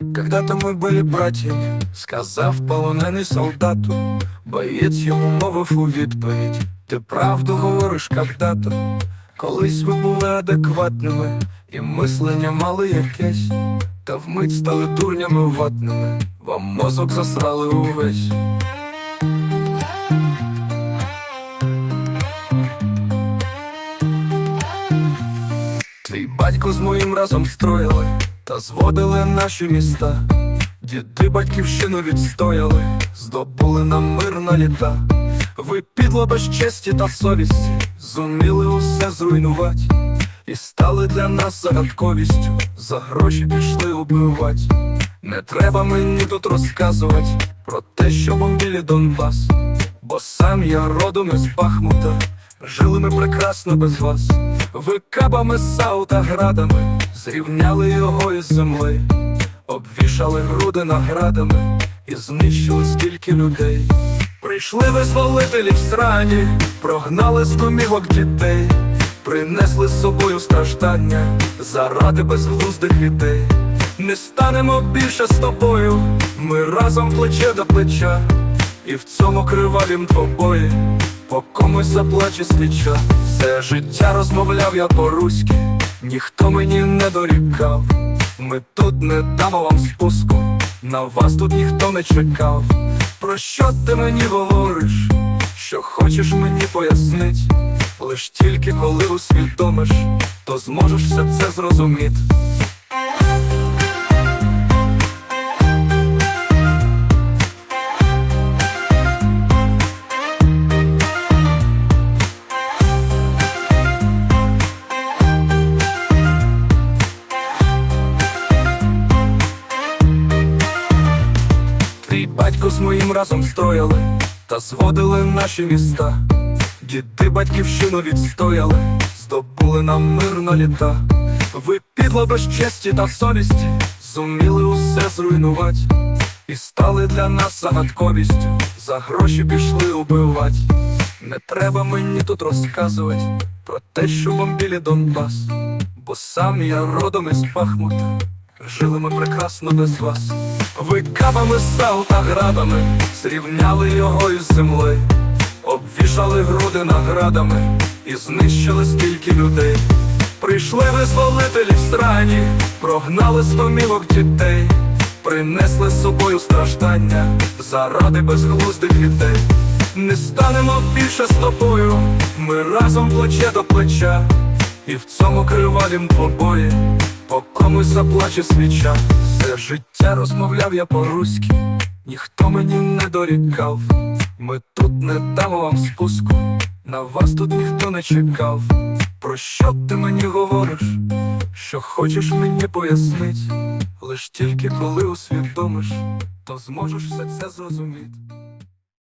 Когда-то мы были братьями, сказав полонений солдату, боєць йому мовив у відповідь, ти правду говориш когда-то, колись ви були адекватними, і мислення мали якесь, та вмить стали дурнями ватними, вам мозок засрали увесь. Твій батько з моїм разом строїли та зводили наші міста. Діди батьківщину відстояли, здобули нам мир на літа. Ви підло без честі та совісті, зуміли усе зруйнувати. І стали для нас загадковістю, за гроші пішли убивати. Не треба мені тут розказувати про те, що бомбілі Донбас. Бо сам я родом із Бахмута, жили ми прекрасно без вас. Ви кабами сау та градами, зрівняли його із землею, обвішали груди наградами і знищили стільки людей. Прийшли визволителі в срані, прогнали з домівок дітей, принесли з собою страждання заради безглуздих ідей. Не станемо більше з тобою, ми разом плече до плеча, і в цьому кривавім двобої по комусь заплаче свіча. Все життя розмовляв я по-руськи, ніхто мені не дорікав. Ми тут не дамо вам спуску, на вас тут ніхто не чекав. Про що ти мені говориш? Що хочеш мені пояснить? Лиш тільки коли усвідомиш, то зможеш все це зрозуміти. З моїм разом строїли та зводили наші міста. Діди батьківщину відстояли, здобули нам мир на літа. Ви підло без честі та совісті, зуміли усе зруйнувати. І стали для нас загадковістю, за гроші пішли убивати. Не треба мені тут розказувати про те, що бомбілі Донбас, бо сам я родом із Бахмута. Жили ми прекрасно без вас. Ви кабами сал та градами. Зрівняли його із землею, обвішали груди наградами. І знищили стільки людей. Прийшли визволителі страні, прогнали з дітей, принесли з собою страждання. Заради безглуздих ідей. Не станемо більше з тобою, ми разом плече до плеча, і в цьому кривавім двобої по комусь заплаче свіча. Все життя розмовляв я по-руськи, ніхто мені не дорікав. Ми тут не дамо вам спуску, на вас тут ніхто не чекав. Про що ти мені говориш? Що хочеш мені пояснить? Лиш тільки коли усвідомиш, то зможеш все це зрозуміти.